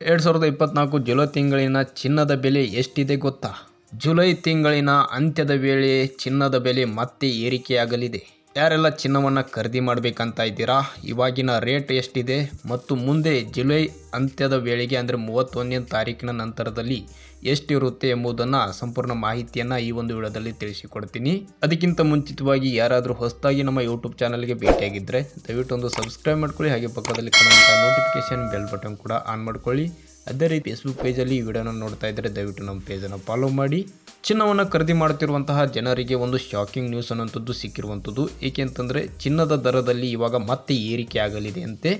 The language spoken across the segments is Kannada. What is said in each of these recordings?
ಎರಡು ಸಾವಿರದ ಇಪ್ಪತ್ನಾಲ್ಕು ಜುಲೈ ತಿಂಗಳಿನ ಚಿನ್ನದ ಬೆಲೆ ಎಷ್ಟಿದೆ ಗೊತ್ತಾ? ಜುಲೈ ತಿಂಗಳಿನ ಅಂತ್ಯದ ವೇಳೆ ಚಿನ್ನದ ಬೆಲೆ ಮತ್ತೆ ಏರಿಕೆಯಾಗಲಿದೆ. ಯಾರೆಲ್ಲ ಚಿನ್ನವನ್ನು ಖರೀದಿ ಮಾಡಬೇಕಂತ ಇದ್ದೀರಾ? ಇವಾಗಿನ ರೇಟ್ ಎಷ್ಟಿದೆ? ಮತ್ತು ಮುಂದೆ ಜುಲೈ ಅಂತ್ಯದ ವೇಳೆಗೆ ಅಂದರೆ ಮೂವತ್ತೊಂದನೇ ತಾರೀಕಿನ ನಂತರದಲ್ಲಿ ಎಷ್ಟಿರುತ್ತೆ ಎಂಬುದನ್ನು ಸಂಪೂರ್ಣ ಮಾಹಿತಿಯನ್ನು ಈ ಒಂದು ವಿಡಿಯೋದಲ್ಲಿ ತಿಳಿಸಿಕೊಡ್ತೀನಿ. ಅದಕ್ಕಿಂತ ಮುಂಚಿತವಾಗಿ ಯಾರಾದರೂ ಹೊಸದಾಗಿ ನಮ್ಮ ಯೂಟ್ಯೂಬ್ ಚಾನಲ್ಗೆ ಭೇಟಿಯಾಗಿದ್ದರೆ ದಯವಿಟ್ಟು ಒಂದು ಸಬ್ಸ್ಕ್ರೈಬ್ ಮಾಡ್ಕೊಳ್ಳಿ. ಹಾಗೆ ಪಕ್ಕದಲ್ಲಿ ಕಾಣುವಂಥ ನೋಟಿಫಿಕೇಶನ್ ಬೆಲ್ ಬಟನ್ ಕೂಡ ಆನ್ ಮಾಡ್ಕೊಳ್ಳಿ. ಅದೇ ರೀತಿ ಫೇಸ್ಬುಕ್ ಪೇಜಲ್ಲಿ ಈ ವಿಡಿಯೋನ ನೋಡ್ತಾ ಇದ್ದರೆ ದಯವಿಟ್ಟು ನಮ್ಮ ಪೇಜನ್ನು ಫಾಲೋ ಮಾಡಿ. ಚಿನ್ನವನ್ನು ಖರೀದಿ ಮಾಡ್ತಿರುವಂತಹ ಜನರಿಗೆ ಒಂದು ಶಾಕಿಂಗ್ ನ್ಯೂಸ್ ಅನ್ನೋಂಥದ್ದು ಸಿಕ್ಕಿರುವಂಥದ್ದು. ಏಕೆಂತಂದರೆ ಚಿನ್ನದ ದರದಲ್ಲಿ ಇವಾಗ ಮತ್ತೆ ಏರಿಕೆ ಆಗಲಿದೆ ಅಂತೆ.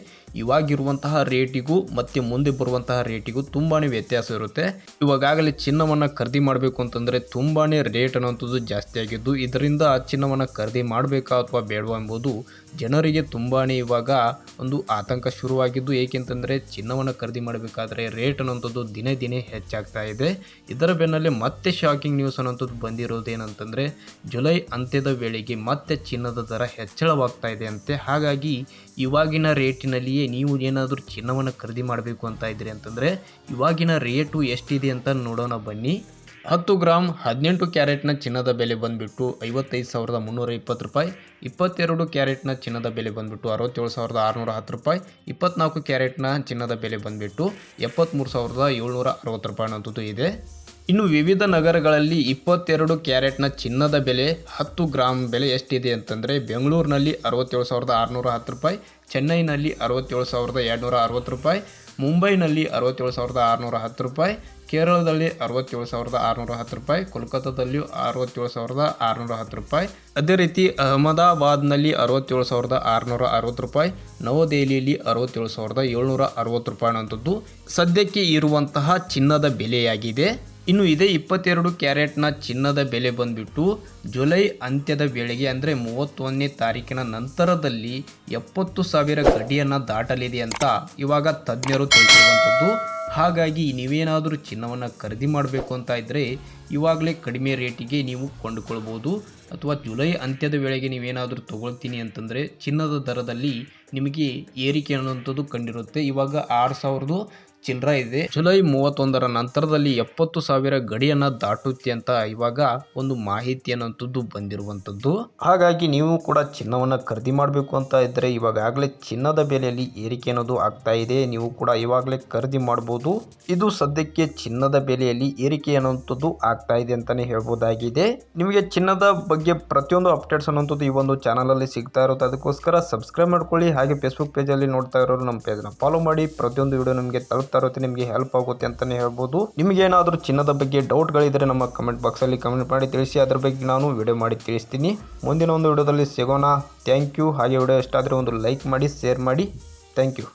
ಇವಾಗಿರುವಂತಹ ರೇಟಿಗೂ ಮತ್ತೆ ಮುಂದೆ ಬರುವಂತಹ ರೇಟಿಗೂ ತುಂಬಾ ವ್ಯತ್ಯಾಸ ಇರುತ್ತೆ. ಇವಾಗಾಗಲೇ ಚಿನ್ನವನ್ನು ಖರೀದಿ ಮಾಡಬೇಕು ಅಂತಂದರೆ ತುಂಬಾ ರೇಟ್ ಅನ್ನೋಂಥದ್ದು ಜಾಸ್ತಿ ಆಗಿದ್ದು, ಇದರಿಂದ ಆ ಚಿನ್ನವನ್ನು ಖರೀದಿ ಮಾಡಬೇಕಾ ಅಥವಾ ಬೇಡವಾ ಎಂಬುದು ಜನರಿಗೆ ತುಂಬಾ ಇವಾಗ ಒಂದು ಆತಂಕ ಶುರುವಾಗಿದ್ದು. ಏಕೆಂತಂದರೆ ಚಿನ್ನವನ್ನು ಖರೀದಿ ಮಾಡಬೇಕಾದ್ರೆ ರೇಟ್ ಅನ್ನೋಂಥದ್ದು ದಿನೇ ದಿನೇ ಹೆಚ್ಚಾಗ್ತಾ ಇದೆ. ಇದರ ಬೆನ್ನಲ್ಲೇ ಮತ್ತೆ ಶಾಕಿಂಗ್ ನ್ಯೂಸ್ ಅನ್ನೋಂಥದ್ದು ಬಂದಿರೋದು ಏನಂತಂದರೆ, ಜುಲೈ ಅಂತ್ಯದ ವೇಳೆಗೆ ಮತ್ತೆ ಚಿನ್ನದ ದರ ಹೆಚ್ಚಳವಾಗ್ತಾ ಇದೆ ಅಂತೆ. ಹಾಗಾಗಿ ಇವಾಗಿನ ರೇಟಿನಲ್ಲಿಯೇ ನೀವು ಏನಾದರೂ ಚಿನ್ನವನ್ನು ಖರೀದಿ ಮಾಡಬೇಕು ಅಂತ ಇದ್ದೀರಿ ಅಂತಂದರೆ, ಇವಾಗಿನ ರೇಟು ಎಷ್ಟಿದೆ ಅಂತ ನೋಡೋಣ ಬನ್ನಿ. ಹತ್ತು ಗ್ರಾಮ್ ಹದಿನೆಂಟು ಕ್ಯಾರೆಟ್ನ ಚಿನ್ನದ ಬೆಲೆ ಬಂದುಬಿಟ್ಟು ಐವತ್ತೈದು ಸಾವಿರದ ಮುನ್ನೂರ ಇಪ್ಪತ್ತು ರೂಪಾಯಿ, ಇಪ್ಪತ್ತೆರಡು ಕ್ಯಾರೆಟ್ನ ಚಿನ್ನದ ಬೆಲೆ ಬಂದುಬಿಟ್ಟು ಅರವತ್ತೇಳು ಸಾವಿರದ ಆರುನೂರ ಹತ್ತು ರೂಪಾಯಿ, ಇಪ್ಪತ್ನಾಲ್ಕು ಕ್ಯಾರೆಟ್ನ ಚಿನ್ನದ ಬೆಲೆ ಬಂದುಬಿಟ್ಟು ಎಪ್ಪತ್ತ್ಮೂರು ಸಾವಿರದ ಏಳ್ನೂರ ಅರವತ್ತು ರೂಪಾಯಿ ಅನ್ನೋದು ಇದೆ. ಇನ್ನು ವಿವಿಧ ನಗರಗಳಲ್ಲಿ ಇಪ್ಪತ್ತೆರಡು ಕ್ಯಾರೆಟ್ನ ಚಿನ್ನದ ಬೆಲೆ ಹತ್ತು ಗ್ರಾಮ್ ಬೆಲೆ ಎಷ್ಟಿದೆ ಅಂತಂದರೆ ಬೆಂಗಳೂರಿನಲ್ಲಿ ಅರವತ್ತೇಳು ಸಾವಿರದ ಆರುನೂರ ಹತ್ತು ರೂಪಾಯಿ, ಚೆನ್ನೈನಲ್ಲಿ ಅರವತ್ತೇಳು ಸಾವಿರದ ಎರಡುನೂರ ಅರವತ್ತು ರೂಪಾಯಿ ಮುಂಬೈನಲ್ಲಿ ಅರವತ್ತೇಳು ಸಾವಿರದ ಆರುನೂರ ಹತ್ತು ರೂಪಾಯಿ, ಕೇರಳದಲ್ಲಿ ಅರವತ್ತೇಳು ಸಾವಿರದ ಆರುನೂರ ಹತ್ತು ರೂಪಾಯಿ, ಕೋಲ್ಕತ್ತಾದಲ್ಲಿಯೂ ಅರವತ್ತೇಳು ಸಾವಿರದ ಆರುನೂರ ಹತ್ತು ರೂಪಾಯಿ. ಅದೇ ರೀತಿ ಅಹಮದಾಬಾದ್ನಲ್ಲಿ ಅರವತ್ತೇಳು ಸಾವಿರದ ಆರುನೂರ ಅರವತ್ತು ರೂಪಾಯಿ, ನವದೆಹಲಿಯಲ್ಲಿ ಅರವತ್ತೇಳು ಸಾವಿರದ ಏಳ್ನೂರ ಅರವತ್ತು ರೂಪಾಯಿ ಅನ್ನುವಂಥದ್ದು ಸದ್ಯಕ್ಕೆ ಇರುವಂತಹ ಚಿನ್ನದ ಬೆಲೆಯಾಗಿದೆ. ಇನ್ನು ಇದೇ ಇಪ್ಪತ್ತೆರಡು ಕ್ಯಾರೆಟ್ನ ಚಿನ್ನದ ಬೆಲೆ ಬಂದ್ಬಿಟ್ಟು ಜುಲೈ ಅಂತ್ಯದ ವೇಳೆಗೆ ಅಂದರೆ ಮೂವತ್ತೊಂದನೇ ತಾರೀಕಿನ ನಂತರದಲ್ಲಿ ಎಪ್ಪತ್ತು ಸಾವಿರ ಗಡಿಯನ್ನು ದಾಟಲಿದೆ ಅಂತ ಇವಾಗ ತಜ್ಞರು ತಿಳಿಸಿರುವಂಥದ್ದು ಹಾಗಾಗಿ ನೀವೇನಾದರೂ ಚಿನ್ನವನ್ನು ಖರೀದಿ ಮಾಡಬೇಕು ಅಂತ ಇದ್ದರೆ ಇವಾಗಲೇ ಕಡಿಮೆ ರೇಟಿಗೆ ನೀವು ಕೊಂಡುಕೊಳ್ಬೋದು. ಅಥವಾ ಜುಲೈ ಅಂತ್ಯದ ವೇಳೆಗೆ ನೀವೇನಾದರೂ ತೊಗೊಳ್ತೀನಿ ಅಂತಂದರೆ ಚಿನ್ನದ ದರದಲ್ಲಿ ನಿಮಗೆ ಏರಿಕೆ ಅನ್ನುವಂಥದ್ದು ಕಂಡಿರುತ್ತೆ. ಇವಾಗ ಆರು ಸಾವಿರದ ಚಿಲ್ಲರ ಇದೆ. ಜುಲೈ ಮೂವತ್ತೊಂದರ ನಂತರದಲ್ಲಿ ಎಪ್ಪತ್ತು ಸಾವಿರ ಗಡಿಯನ್ನು ದಾಟುತ್ತೆ ಅಂತ ಇವಾಗ ಒಂದು ಮಾಹಿತಿ ಅನ್ನೋಂಥದ್ದು ಬಂದಿರುವಂಥದ್ದು. ಹಾಗಾಗಿ ನೀವು ಕೂಡ ಚಿನ್ನವನ್ನು ಖರೀದಿ ಮಾಡಬೇಕು ಅಂತ ಇದ್ದರೆ ಇವಾಗಲೇ ಚಿನ್ನದ ಬೆಲೆಯಲ್ಲಿ ಏರಿಕೆ ಅನ್ನೋದು ಆಗ್ತಾ ಇದೆ. ನೀವು ಕೂಡ ಇವಾಗಲೇ ಖರೀದಿ ಮಾಡ್ಬೋದು. ಇದು ಸದ್ಯಕ್ಕೆ ಚಿನ್ನದ ಬೆಲೆಯಲ್ಲಿ ಏರಿಕೆ ಅನ್ನುವಂಥದ್ದು ಆಗ್ತಾ ಇದೆ ಅಂತಾನೆ ಹೇಳ್ಬೋದಾಗಿದೆ. ನಿಮಗೆ ಚಿನ್ನದ ಬಗ್ಗೆ ಪ್ರತಿಯೊಂದು ಅಪ್ಡೇಟ್ಸ್ ಅನ್ನೋಂಥದ್ದು ಈ ಒಂದು ಚಾನಲಲ್ಲಿ ಸಿಗ್ತಾ ಇರುತ್ತೆ. ಅದಕ್ಕೋಸ್ಕರ ಸಬ್ಸ್ಕ್ರೈಬ್ ಮಾಡ್ಕೊಳ್ಳಿ. ಹಾಗೆ ಫೇಸ್ಬುಕ್ ಪೇಜಲ್ಲಿ ನೋಡ್ತಾ ಇರೋರು ನಮ್ಮ ಪೇಜ್ನ ಫಾಲೋ ಮಾಡಿ. ಪ್ರತಿಯೊಂದು ವಿಡಿಯೋ ನಿಮಗೆ ತಲುಪ್ತಾ ಇರುತ್ತೆ, ನಿಮಗೆ ಹೆಲ್ಪ್ ಆಗುತ್ತೆ ಅಂತಲೇ ಹೇಳ್ಬೋದು. ನಿಮಗೆ ಏನಾದರೂ ಚಿನ್ನದ ಬಗ್ಗೆ ಡೌಟ್ಗಳಿದ್ದರೆ ನಮ್ಮ ಕಮೆಂಟ್ ಬಾಕ್ಸಲ್ಲಿ ಕಮೆಂಟ್ ಮಾಡಿ ತಿಳಿಸಿ. ಅದ್ರ ಬಗ್ಗೆ ನಾನು ವಿಡಿಯೋ ಮಾಡಿ ತಿಳಿಸ್ತೀನಿ. ಮುಂದಿನ ಒಂದು ವಿಡಿಯೋದಲ್ಲಿ ಸಿಗೋಣ. ಥ್ಯಾಂಕ್ ಯು ಹಾಗೆ ವಿಡಿಯೋ ಇಷ್ಟ ಆದರೆ ಒಂದು ಲೈಕ್ ಮಾಡಿ ಶೇರ್ ಮಾಡಿ. Thank you